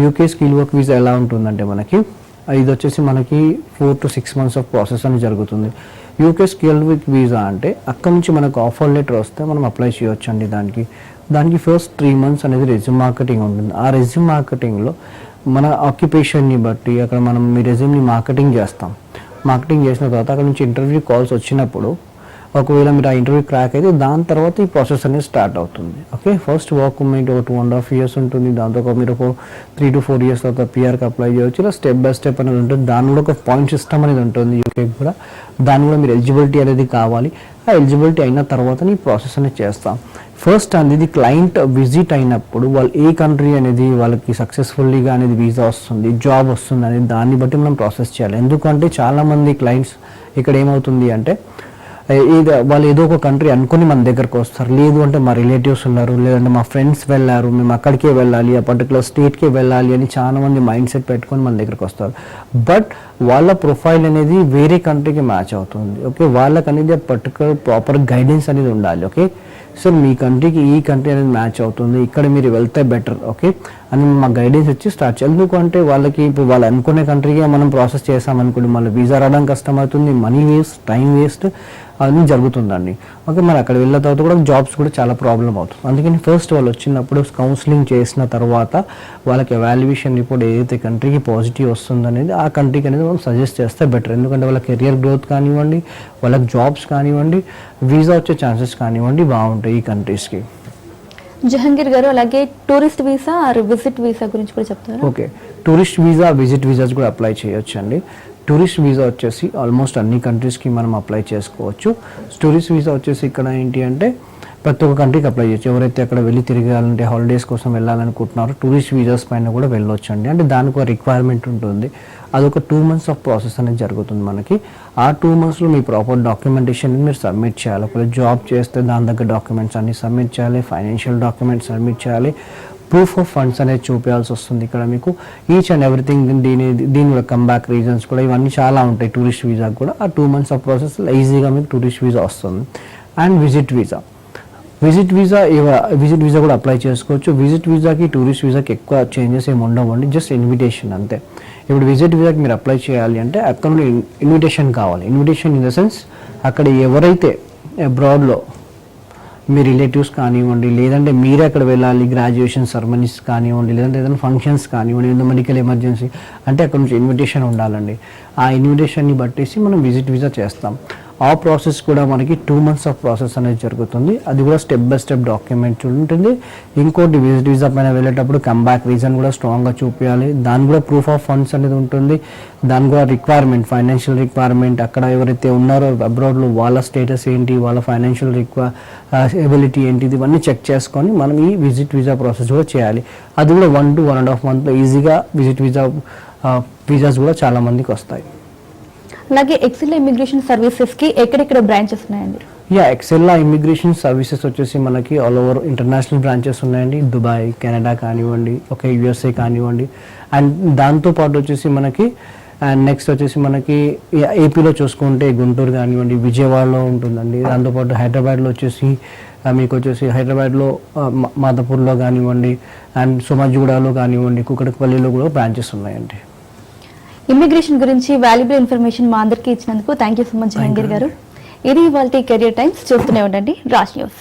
UK skill work visa ఎలా ఉంటుందంటే మనకి ఇది వచ్చేసి మనకి four to six months of process అని జరుగుతుంది. యూకే స్కిల్ విత్ వీసా అంటే అక్కడ నుంచి మనకు ఆఫర్ లెటర్ వస్తే మనం అప్లై చేయొచ్చు అండి దానికి. దానికి ఫస్ట్ త్రీ మంత్స్ అనేది రెజ్యూమ్ మార్కెటింగ్ ఉంటుంది. ఆ రెజ్యూమ్ మార్కెటింగ్లో మన ఆక్యుపేషన్ని బట్టి అక్కడ మనం మీ రెజ్యూమ్ని మార్కెటింగ్ చేస్తాం. మార్కెటింగ్ చేసిన తర్వాత అక్కడ నుంచి ఇంటర్వ్యూ కాల్స్ వచ్చినప్పుడు ఒకవేళ మీరు ఆ ఇంటర్వ్యూ క్రాక్ అయితే దాని తర్వాత ఈ ప్రాసెస్ అనేది స్టార్ట్ అవుతుంది. ఓకే ఫస్ట్ వర్క్ మీకు ఒక టూ అండ్ హాఫ్ ఇయర్స్ ఉంటుంది. దాంతో ఒక మీరు ఒక త్రీ టు ఫోర్ ఇయర్స్ తర్వాత పిఆర్కి అప్లై చేయొచ్చు ఇలా స్టెప్ బై స్టెప్ అనేది ఉంటుంది. దాని కూడా ఒక పాయింట్ సిస్టమ్ అనేది ఉంటుంది యూకేకి కూడా. దాని కూడా మీరు ఎలిజిబిలిటీ అనేది కావాలి. ఆ ఎలిజిబిలిటీ అయిన తర్వాత ఈ ప్రాసెస్ అనేది చేస్తాం. ఫస్ట్ అనేది క్లయింట్ విజిట్ అయినప్పుడు వాళ్ళు ఏ కంట్రీ అనేది వాళ్ళకి సక్సెస్ఫుల్లీగా అనేది వీసా వస్తుంది జాబ్ వస్తుంది అనేది దాన్ని బట్టి మనం ప్రాసెస్ చేయాలి. ఎందుకంటే చాలామంది క్లయింట్స్ ఇక్కడ ఏమవుతుంది అంటే వాళ్ళు ఏదో ఒక కంట్రీ అనుకుని మన దగ్గరకు వస్తారు. లేదు అంటే మా రిలేటివ్స్ ఉన్నారు లేదంటే మా ఫ్రెండ్స్ వెళ్ళారు మేము అక్కడికే వెళ్ళాలి ఆ పర్టికులర్ స్టేట్కే వెళ్ళాలి అని చాలామంది మైండ్ సెట్ పెట్టుకొని మన దగ్గరకు వస్తారు. బట్ వాళ్ళ ప్రొఫైల్ అనేది వేరే కంట్రీకి మ్యాచ్ అవుతుంది. ఓకే వాళ్ళకనేది ఆ పర్టికులర్ ప్రాపర్ గైడెన్స్ అనేది ఉండాలి. ఓకే సో మీ కంట్రీకి ఈ కంట్రీ అనేది మ్యాచ్ అవుతుంది. ఇక్కడ మీరు వెళ్తే బెటర్ ఓకే అని మా గైడెన్స్ ఇచ్చి స్టార్ట్ చేయాలి. ఎందుకంటే వాళ్ళకి ఇప్పుడు వాళ్ళు అనుకునే కంట్రీగా మనం ప్రాసెస్ చేసామనుకోండి మళ్ళీ వీసా రావడం కష్టం అవుతుంది మనీ వేస్ట్ టైం వేస్ట్ అన్నీ జరుగుతుందండి. ఓకే మరి అక్కడ వెళ్ళిన తర్వాత కూడా జాబ్స్ కూడా చాలా ప్రాబ్లం అవుతుంది. అందుకని ఫస్ట్ వాళ్ళు వచ్చినప్పుడు కౌన్సిలింగ్ చేసిన తర్వాత వాళ్ళకి వాల్యుయేషన్ రిపోర్ట్ ఏదైతే కంట్రీకి పాజిటివ్ వస్తుంది అనేది ఆ కంట్రీకి అనేది మనం సజెస్ట్ చేస్తే బెటర్ ఎందుకంటే వాళ్ళ కెరియర్ గ్రోత్ కానివ్వండి వాళ్ళకి జాబ్స్ కానివ్వండి వీసా వచ్చే ఛాన్సెస్ కానివ్వండి బాగుంటాయి ఈ కంట్రీస్కి జహంగీర్ గారు అలాగే tourist visa or visit visa గురించి కూడా చెప్తారా? Okay. Tourist visa visit visas కూడా అప్లై చేయొచ్చు అండి టూరిస్ట్ వీసా వచ్చేసి ఆల్మోస్ట్ అన్ని కంట్రీస్కి మనం అప్లై చేసుకోవచ్చు. టూరిస్ట్ వీసా వచ్చేసి ఇక్కడ ఏంటి అంటే ప్రతి ఒక్క కంట్రీకి అప్లై చేయొచ్చు. ఎవరైతే అక్కడ వెళ్ళి తిరగాలంటే హాలిడేస్ కోసం వెళ్ళాలనుకుంటున్నారో టూరిస్ట్ వీజాస్ పైన కూడా వెళ్ళొచ్చు అండి అంటే దానికి ఒక రిక్వైర్మెంట్ ఉంటుంది. అదొక టూ మంత్స్ ఆఫ్ ప్రాసెస్ అనేది జరుగుతుంది మనకి. ఆ టూ మంత్స్లో మీ ప్రాపర్ డాక్యుమెంటేషన్ మీరు సబ్మిట్ చేయాలి. ఒకవేళ జాబ్ చేస్తే దాని దగ్గర డాక్యుమెంట్స్ అన్ని సబ్మిట్ చేయాలి. ఫైనాన్షియల్ డాక్యుమెంట్స్ సబ్మిట్ చేయాలి. ప్రూఫ్ ఆఫ్ ఫండ్స్ అనేది చూపించాల్సి వస్తుంది ఇక్కడ మీకు. ఈచ్ అండ్ ఎవ్రీథింగ్ దీని దీని కూడా కమ్బ్యాక్ రీజన్స్ కూడా ఇవన్నీ చాలా ఉంటాయి. టూరిస్ట్ వీజా కూడా. ఆ టూ మంత్స్ ఆఫ్ ప్రాసెస్ ఈజీగా మీకు టూరిస్ట్ వీసా వస్తుంది. And visit visa visit visa visit visa కూడా అప్లై చేసుకోవచ్చు. విజిట్ వీసాకి టూరిస్ట్ వీసాకి ఎక్కువ చేంజెస్ ఏమి ఉండవండి జస్ట్ ఇన్విటేషన్ అంతే. ఇప్పుడు విజిట్ వీసాకి మీరు అప్లై చేయాలి అంటే అక్కడ నుండి ఇన్విటేషన్ కావాలి. ఇన్విటేషన్ ఇన్ ద సెన్స్ అక్కడ ఎవరైతే అబ్రాడ్లో మీ రిలేటివ్స్ కానివ్వండి లేదంటే మీరే అక్కడ వెళ్ళాలి గ్రాడ్యుయేషన్ సెరమనీస్ కానివ్వండి లేదంటే ఏదైనా ఫంక్షన్స్ కానివ్వండి ఏదైనా మెడికల్ ఎమర్జెన్సీ అంటే అక్కడ నుంచి ఇన్విటేషన్ ఉండాలండి. ఆ ఇన్విటేషన్ని బట్టేసి మనం విజిట్ వీసా చేస్తాం. ఆ ప్రాసెస్ కూడా మనకి టూ మంత్స్ ఆఫ్ ప్రాసెస్ అనేది జరుగుతుంది. అది కూడా స్టెప్ బై స్టెప్ డాక్యుమెంట్ ఉంటుంది. ఇంకోటి విజిట్ వీసా పైన వెళ్ళేటప్పుడు కంబ్యాక్ రీజన్ కూడా స్ట్రాంగ్గా చూపించాలి దాని కూడా ప్రూఫ్ ఆఫ్ ఫండ్స్ అనేది ఉంటుంది. దాని కూడా రిక్వైర్మెంట్ ఫైనాన్షియల్ రిక్వైర్మెంట్ అక్కడ ఎవరైతే ఉన్నారో అబ్రాడ్లో వాళ్ళ స్టేటస్ ఏంటి వాళ్ళ ఫైనాన్షియల్ రిక్వై ఎబిలిటీ ఏంటి ఇవన్నీ చెక్ చేసుకొని మనం ఈ విజిట్ వీసా ప్రాసెస్ కూడా చేయాలి. అది కూడా one to one and half మంత్లో ఈజీగా విజిట్ వీసా వీసాస్ కూడా చాలా మందికి వస్తాయి. అలాగే ఎక్సెల్ ఇమిగ్రేషన్ సర్వీసెస్కి ఎక్కడెక్కడ బ్రాంచెస్ ఉన్నాయండి? యా ఎక్సెల్లా ఇమిగ్రేషన్ సర్వీసెస్ వచ్చేసి మనకి ఆల్ ఓవర్ ఇంటర్నేషనల్ బ్రాంచెస్ ఉన్నాయండి. దుబాయ్ కెనడా కానివ్వండి ఒక యుఎస్ఏ కానివ్వండి. అండ్ దాంతోపాటు వచ్చేసి మనకి అండ్ నెక్స్ట్ వచ్చేసి మనకి ఏపీలో చూసుకుంటే గుంటూరు కానివ్వండి విజయవాడలో ఉంటుందండి. దాంతోపాటు హైదరాబాద్లో వచ్చేసి మీకు వచ్చేసి హైదరాబాద్లో మాధపూర్లో మా- కానివ్వండి అండ్ సోమాజిగూడలో కానివ్వండి కుకటపల్లిలో కూడా బ్రాంచెస్ ఉన్నాయండి. ఇమిగ్రేషన్ గురించి వాల్యుబుల్ ఇన్ఫర్మేషన్ మా అందరికీ ఇచ్చినందుకు thank you so much Jahangir గారు. ఇది ఇవాళ కెరియర్ టైమ్స్ చూస్తూనే ఉండండి. రాజ్ న్యూస్